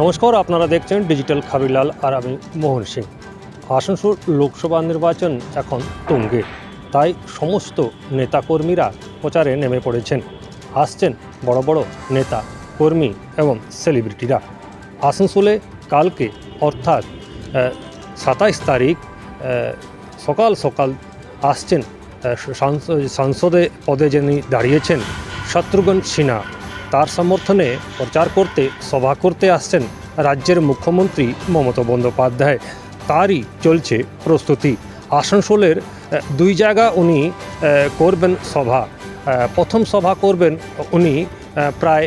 নমস্কার, আপনারা দেখছেন ডিজিটাল খাবিলাল আর আমি মোহন সিং। আসানসোল লোকসভা নির্বাচন এখন তুঙ্গে, তাই সমস্ত নেতাকর্মীরা প্রচারে নেমে পড়েছেন। আসছেন বড় বড় নেতা, কর্মী এবং সেলিব্রিটিরা। আসানসোলে কালকে, অর্থাৎ সাতাইশ তারিখ সকাল সকাল আসছেন সাংসদে পদে যিনি দাঁড়িয়েছেন, শত্রুঘ্ন সিনহা। তার সমর্থনে প্রচার করতে, সভা করতে আসছেন রাজ্যের মুখ্যমন্ত্রী মমতা বন্দ্যোপাধ্যায়। তারই চলছে প্রস্তুতি। আসানসোলের দুই জায়গা উনি করবেন সভা। প্রথম সভা করবেন উনি প্রায়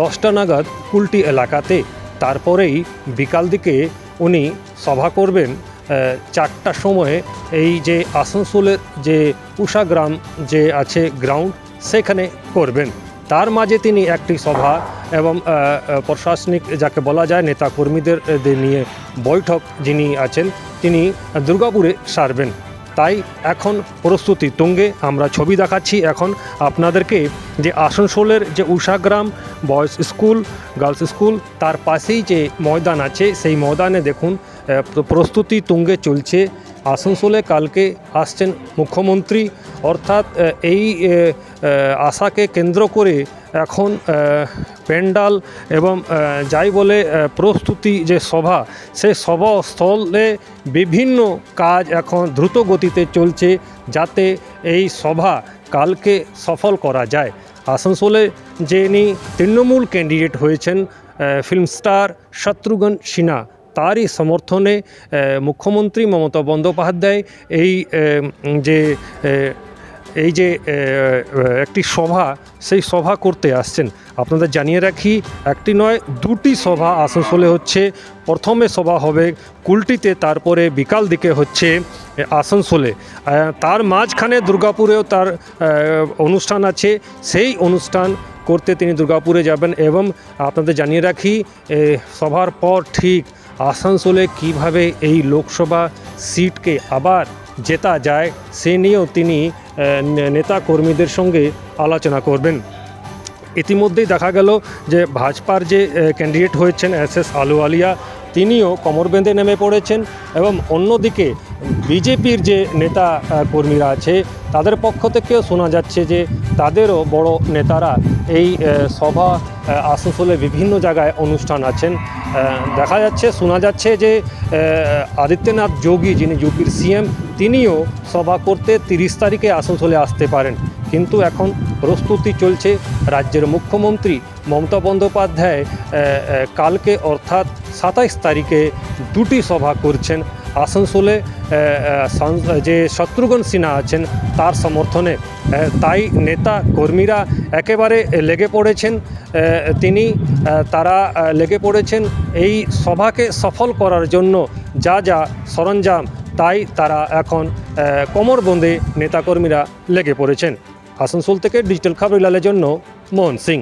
দশটা নাগাদ কুলটি এলাকাতে। তারপরেই বিকাল দিকে উনি সভা করবেন চারটার সময়ে। এই যে আসানসোলের যে উষা গ্রাম যে আছে, গ্রাউন্ড, সেখানে করবেন। তার মাঝে তিনি একটি সভা এবং প্রশাসনিক যাকে বলা যায় নেতা কর্মীদের নিয়ে বৈঠক যিনি আছেন, তিনি দুর্গাপুরে সারবেন। তাই এখন প্রস্তুতি তুঙ্গে, আমরা ছবি দেখাচ্ছি এখন আপনাদেরকে যে আসানসোলের যে Ushagram boys school, girls school, তার পাশেই যে ময়দান আছে, সেই ময়দানে দেখুন প্রস্তুতি তুঙ্গে চলছে। আসানসোলে কালকে আসছেন মুখ্যমন্ত্রী। অর্থাৎ এই আশাকে কেন্দ্র করে এখন প্যান্ডাল এবং যাই বলে প্রস্তুতি যে সভা সেই সভাস্থলে বিভিন্ন কাজ এখন দ্রুত গতিতে চলছে যাতে এই সভা কালকে সফল করা যায়। আসানসোলে যিনি তৃণমূল ক্যান্ডিডেট হয়েছেন ফিল্ম স্টার শত্রুঘ্ন সিনহা তারই সমর্থনে মুখ্যমন্ত্রী মমতা বন্দ্যোপাধ্যায় এই যে এই যে একটি সভা, সেই সভা করতে আসছেন। আপনাদের জানিয়ে রাখি, একটি নয়, দুটি সভা আসানসোলে হচ্ছে। প্রথমে সভা হবে কুলটিতে, তারপরে বিকাল দিকে হচ্ছে আসানসোলে। তার মাঝখানে দুর্গাপুরেও তার অনুষ্ঠান আছে। সেই অনুষ্ঠান করতে তিনি দুর্গাপুরে যাবেন এবং আপনাদের জানিয়ে রাখি সভার পর ঠিক আসানসোলে কীভাবে এই লোকসভা সিটকে আবার জেতা যায়, সে নিয়েও তিনি নেতা কর্মীদের সঙ্গে আলোচনা করবেন। ইতিমধ্যেই দেখা গেল যে ভাজপার যে ক্যান্ডিডেট হয়েছেন এস এস আলুওয়ালিয়া তিনিও কোমর বেঁধে নেমে পড়েছেন এবং অন্যদিকে বিজেপির যে নেতা কর্মীরা আছে, তাদের পক্ষ থেকেও শোনা যাচ্ছে যে তাদেরও বড় নেতারা এই সভা আসানসোলে বিভিন্ন জায়গায় অনুষ্ঠান আছেন। দেখা যাচ্ছে, শোনা যাচ্ছে যে আদিত্যনাথ যোগী যিনি ইউপির সিএম, তিনিও সভা করতে তিরিশ তারিখে আসানসোলে আসতে পারেন। কিন্তু এখন প্রস্তুতি চলছে রাজ্যের মুখ্যমন্ত্রী মমতা বন্দ্যোপাধ্যায় কালকে অর্থাৎ সাতাইশ তারিখে দুটি সভা করছেন। আসানসোলে যে শত্রুঘ্ন সিনহা আছেন তার সমর্থনে তাই নেতা কর্মীরা একেবারে লেগে পড়েছেন। তিনি তারা লেগে পড়েছেন এই সভাকে সফল করার জন্য যা যা সরঞ্জাম, তাই তারা এখন কোমর কোমরবন্দে নেতাকর্মীরা লেগে পড়েছেন। আসানসোল থেকে ডিজিটাল খাবরিলালের জন্য মোহন সিং।